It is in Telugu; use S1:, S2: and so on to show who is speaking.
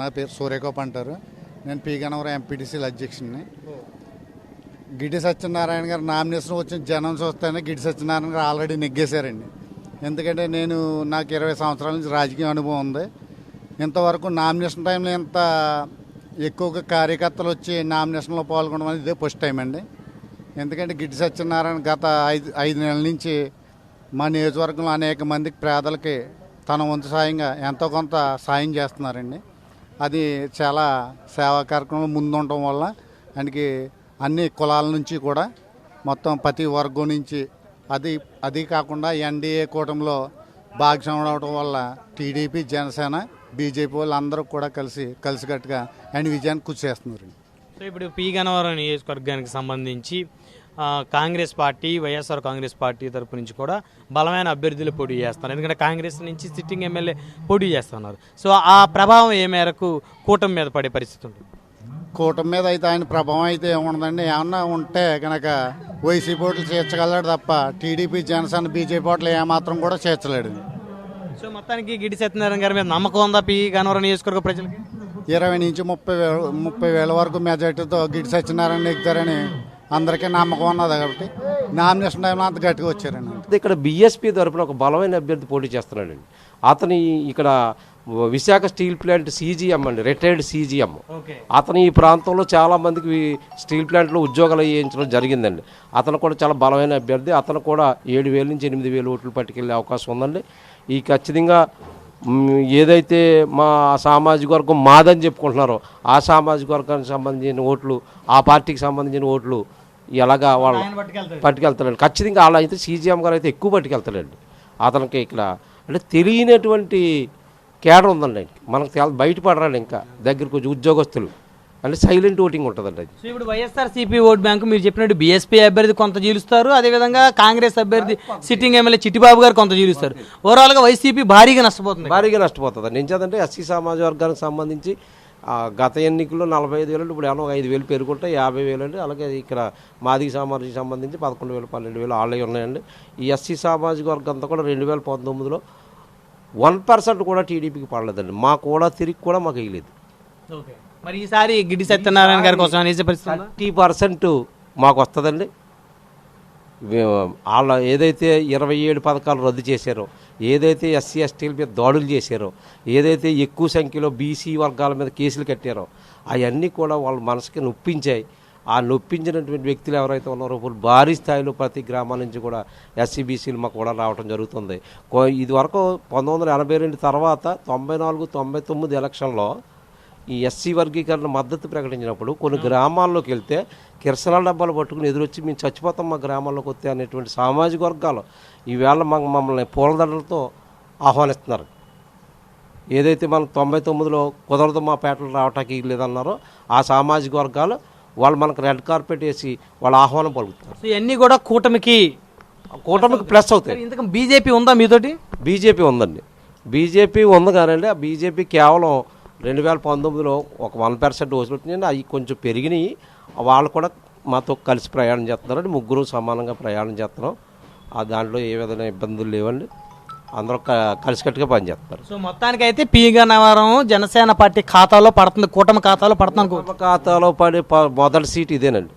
S1: నా పేరు సూర్యగోప్ అంటారు. నేను పీగనవరం ఎంపీటీసీల అధ్యక్షుడిని. గిడి సత్యనారాయణ గారు నామినేషన్ వచ్చిన జనం చూస్తేనే గిడి సత్యనారాయణ గారు ఆల్రెడీ నెగ్గేశారండి. ఎందుకంటే నేను నాకు ఇరవై సంవత్సరాల నుంచి రాజకీయ అనుభవం ఉంది. ఇంతవరకు నామినేషన్ టైంలో ఇంత ఎక్కువగా కార్యకర్తలు వచ్చి నామినేషన్లో పాల్గొనడం అనేది ఇదే ఫస్ట్ టైం అండి. ఎందుకంటే గిడ్డి సత్యనారాయణ గత ఐదు ఐదు నెలల నుంచి మా నియోజకవర్గంలో అనేక మందికి పేదలకి తన వంతు సాయంగా ఎంతో కొంత సాయం చేస్తున్నారండి. అది చాలా సేవా కార్యక్రమంలో ముందుండటం వల్ల ఆయనకి అన్ని కులాల నుంచి కూడా మొత్తం ప్రతి వర్గం నుంచి అది అది కాకుండా ఎన్డీఏ కూటమిలో భాగస్వామ్యం అవడం వల్ల టీడీపీ జనసేన బీజేపీ వాళ్ళు అందరూ కూడా కలిసి కలిసికట్టుగా ఆయన విజయాన్ని కృషి చేస్తున్నారు.
S2: సో ఇప్పుడు పీ గన్నవరం నియోజకవర్గానికి సంబంధించి Congress party YSR Congress party తరపు నుంచి కూడా బలమైన అభ్యర్థులు పోటీ చేస్తున్నారు. ఎందుకంటే కాంగ్రెస్ నుంచి సిట్టింగ్ ఎమ్మెల్యే పోటీ చేస్తున్నారు. సో ఆ ప్రభావం ఏ మేరకు కూటమి మీద పడే పరిస్థితి ఉంటుంది?
S1: కూటమి మీద అయితే ఆయన ప్రభావం అయితే ఏముండదండి. ఏమన్నా ఉంటే కనుక వైసీపీ ఓట్లు చేర్చగలడు తప్ప టీడీపీ జనసేన బీజేపీ ఓట్లు ఏమాత్రం కూడా చేర్చలేడు.
S2: సో మొత్తానికి గిడి సత్యనారాయణ గారి మీద నమ్మకం ఉందా? పి. గన్నవరం నియోజకవర్గ ప్రజలకి?
S1: ఇరవై నుంచి ముప్పై వేల ముప్పై వేల వరకు మెజార్టీతో గిడి సత్యనారాయణ ఎక్కుతారని అందరికీ నమ్మకం ఉన్నది కాబట్టి నామినేషన్ టైంలో అంత గట్టిగా వచ్చారండి.
S3: ఇక్కడ బీఎస్పీ తరపున ఒక బలమైన అభ్యర్థి పోటీ చేస్తున్నాడండి. అతని ఇక్కడ విశాఖ స్టీల్ ప్లాంట్ సీజీఎం అండి రిటైర్డ్ సీజీఎం.
S2: ఓకే.
S3: అతను ఈ ప్రాంతంలో చాలా మందికి స్టీల్ ప్లాంట్లో ఉద్యోగాలు వేయించడం జరిగిందండి. అతను కూడా చాలా బలమైన అభ్యర్థి. అతను కూడా ఏడు వేల నుంచి ఎనిమిది వేలు ఓట్లు పట్టుకెళ్ళే అవకాశం ఉందండి. ఈ ఖచ్చితంగా ఏదైతే మా సామాజిక వర్గం మాదని చెప్పుకుంటున్నారో ఆ సామాజిక వర్గానికి సంబంధించిన ఓట్లు ఆ పార్టీకి సంబంధించిన ఓట్లు ఎలాగా వాళ్ళు పట్టుకెళ్తాడండి ఖచ్చితంగా అలా అయితే సీజీఎం గారు అయితే ఎక్కువ పట్టుకెళ్తాడండి అతనికి ఇక్కడ అంటే తెలియనటువంటి కేడర్ ఉందండి ఆయనకి. మనకు తెల బయటపడరండి ఇంకా. దగ్గరకు వచ్చి ఉద్యోగస్తులు. అంటే సైలెంట్ ఓటింగ్ ఉంటుందండి అది.
S2: సో ఇప్పుడు వైఎస్ఆర్ సిపి ఓట్ బ్యాంకు మీరు చెప్పినట్టు బీఎస్పీ అభ్యర్థి కొంత జీలుస్తారు. అదేవిధంగా కాంగ్రెస్ అభ్యర్థి సిట్టింగ్ ఎమ్మెల్యే చిట్టిబాబు గారు కొంత జీలుస్తారు. ఓవరాల్గా వైసీపీ భారీగా నష్టపోతుంది.
S3: భారీగా నష్టపోతుంది ఎంచేదంటే ఎస్సీ సమాజ వర్గానికి సంబంధించి గత ఎన్నికల్లో నలభై ఐదు వేలు ఇప్పుడు ఏమో ఐదు వేలు పెరుగుంటే యాభై వేలు అండి అలాగే ఇక్కడ మాదిగ సామాజిక సంబంధించి పదకొండు వేలు పన్నెండు వేలు ఆల్రెడీ ఉన్నాయండి. ఈ ఎస్సీ సామాజిక వర్గం అంతా కూడా రెండు వేల పంతొమ్మిదిలో వన్ పర్సెంట్ కూడా టీడీపీకి పడలేదండి. మా కూడా తిరిగి కూడా మాకు వేయలేదు.
S2: మరి ఈసారి గిడ్డి సత్యనారాయణ గారి కోసం?
S3: థర్టీ పర్సెంట్ మాకు వస్తుందండి. వాళ్ళ ఏదైతే ఇరవై ఏడు పథకాలు రద్దు చేశారో ఏదైతే ఎస్సీ ఎస్టీల మీద దాడులు చేశారో ఏదైతే ఎక్కువ సంఖ్యలో బీసీ వర్గాల మీద కేసులు కట్టారో అవన్నీ కూడా వాళ్ళ మనసుకి నొప్పించాయి. ఆ నొప్పించినటువంటి వ్యక్తులు ఎవరైతే ఉన్నారో ఇప్పుడు భారీ స్థాయిలో ప్రతి గ్రామాల నుంచి కూడా ఎస్సీబీసీలు మాకు కూడా రావడం జరుగుతుంది. ఇది వరకు పంతొమ్మిది వందల ఎనభై రెండు తర్వాత తొంభై నాలుగు తొంభై తొమ్మిది ఎలక్షన్లో ఈ ఎస్సీ వర్గీకరణ మద్దతు ప్రకటించినప్పుడు కొన్ని గ్రామాల్లోకి వెళ్తే కిరసనాల డబ్బాలు పట్టుకుని ఎదురొచ్చి మేము చచ్చిపోతాం మా గ్రామాల్లోకి వస్తే అనేటువంటి సామాజిక వర్గాలు ఈవేళ మా మమ్మల్ని పూలదండలతో ఆహ్వానిస్తున్నారు. ఏదైతే మనం తొంభై తొమ్మిదిలో కుదరదు మా పేటలు రావటానికి లేదన్నారో ఆ సామాజిక వర్గాలు వాళ్ళు మనకు రెడ్ కార్పెట్ వేసి వాళ్ళ ఆహ్వానం పలుకుతారు
S2: ఇవన్నీ కూడా కూటమికి
S3: కూటమికి ప్లస్ అవుతాయి.
S2: ఇంతకు బీజేపీ ఉందా మీతోటి?
S3: బీజేపీ ఉందండి. బీజేపీ ఉంది కానండి ఆ బీజేపీ కేవలం రెండు వేల పంతొమ్మిదిలో ఒక వన్ పర్సెంట్ ఓట్లు వచ్చినాయండి అవి కొంచెం పెరిగినాయి. వాళ్ళు కూడా మాతో కలిసి ప్రయాణం చేస్తున్నారండి. ముగ్గురు సమానంగా ప్రయాణం చేస్తున్నాం. ఆ దాంట్లో ఏ విధమైన ఇబ్బందులు లేవండి. అందరూ కలిసికట్టుగా పనిచేస్తారు
S2: సో మొత్తానికి అయితే పి. గన్నవరం జనసేన పార్టీ ఖాతాలో పడుతుంది. కూటమి ఖాతాలో పడుతుంది
S3: ఖాతాలో పడే మొదటి సీట్ ఇదేనండి.